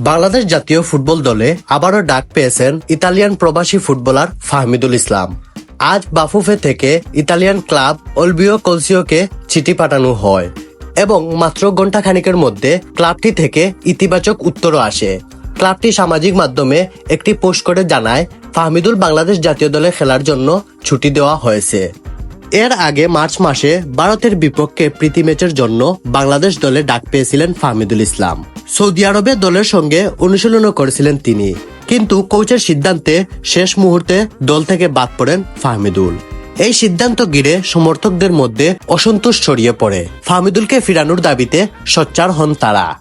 বাংলাদেশ জাতীয় ফুটবল দলে আবারও ডাক পেয়েছেন ইতালিয়ান প্রবাসী ফুটবলার ফাহমিদুল ইসলাম। আজ বাফুফে থেকে ইতালিয়ান ক্লাব অলবিও কলসিওকে চিঠি পাঠানো হয় এবং মাত্র ঘণ্টা খানিকের মধ্যে ক্লাবটি থেকে ইতিবাচক উত্তরও আসে। ক্লাবটি সামাজিক মাধ্যমে একটি পোস্ট করে জানায়, ফাহমিদুল বাংলাদেশ জাতীয় দলে খেলার জন্য ছুটি দেওয়া হয়েছে। এর আগে মার্চ মাসে ভারতের বিপক্ষে প্রীতি ম্যাচের জন্য বাংলাদেশ দলে ডাক পেয়েছিলেন ফাহমিদুল ইসলাম। সৌদি আরবে দলের সঙ্গে অনুশীলনও করেছিলেন তিনি। কিন্তু কোচের সিদ্ধান্তে শেষ মুহূর্তে দল থেকে বাদ পড়েন ফাহমিদুল। এই সিদ্ধান্ত ঘিরে সমর্থকদের মধ্যে অসন্তোষ ছড়িয়ে পড়ে। ফাহমিদুলকে ফিরানোর দাবিতে সোচ্চার হন তারা।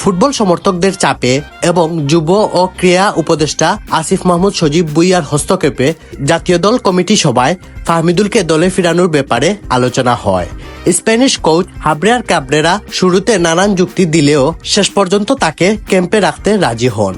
ফুটবল সমর্থকদের চাপে এবং যুব ও ক্রীড়া উপদেষ্টা আসিফ মাহমুদ সজীব বুইয়ার হস্তক্ষেপে জাতীয় দল কমিটি সভায় ফাহমিদুলকে দলে ফিরানোর ব্যাপারে আলোচনা হয়। স্প্যানিশ কোচ হাবরিয়ার ক্যাবরেরা শুরুতে নানান যুক্তি দিলেও শেষ পর্যন্ত তাকে ক্যাম্পে রাখতে রাজি হন।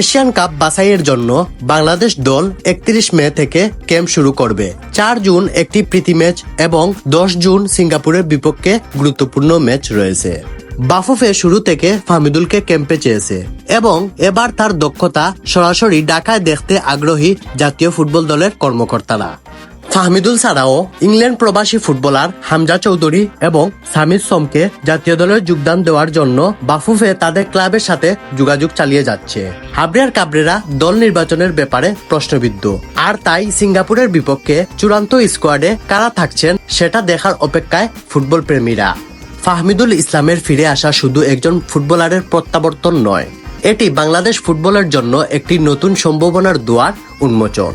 এশিয়ান কাপ বাছাইয়ের জন্য বাংলাদেশ দল একত্রিশ মে থেকে ক্যাম্প শুরু করবে। চার জুন একটি প্রীতি ম্যাচ এবং দশ জুন সিঙ্গাপুরের বিপক্ষে গুরুত্বপূর্ণ ম্যাচ রয়েছে। বাফুফে শুরু থেকে ফাহমিদুলকে ক্যাম্পে চেয়েছে এবং এবার তার দক্ষতা সরাসরি ঢাকায় দেখতে আগ্রহী জাতীয় ফুটবল দলের কর্মকর্তারা। ফাহমিদুল ছাড়াও ইংল্যান্ড প্রবাসী ফুটবলার হামজা চৌধুরী এবং সামির সোমকে জাতীয় দলের যোগদান দেওয়ার জন্য বাফুফে তাদের ক্লাবের সাথে যোগাযোগ চালিয়ে যাচ্ছে। হাবরিয়ার কাবরেরা দল নির্বাচনের ব্যাপারে প্রশ্নবিদ্ধ। আর তাই সিঙ্গাপুরের বিপক্ষে চূড়ান্ত স্কোয়াডে কারা থাকছেন সেটা দেখার অপেক্ষায় ফুটবল প্রেমীরা। ফাহমিদুল ইসলামের ফিরে আসা শুধু একজন ফুটবলারের প্রত্যাবর্তন নয়, এটি বাংলাদেশ ফুটবলের জন্য একটি নতুন সম্ভাবনার দুয়ার উন্মোচন।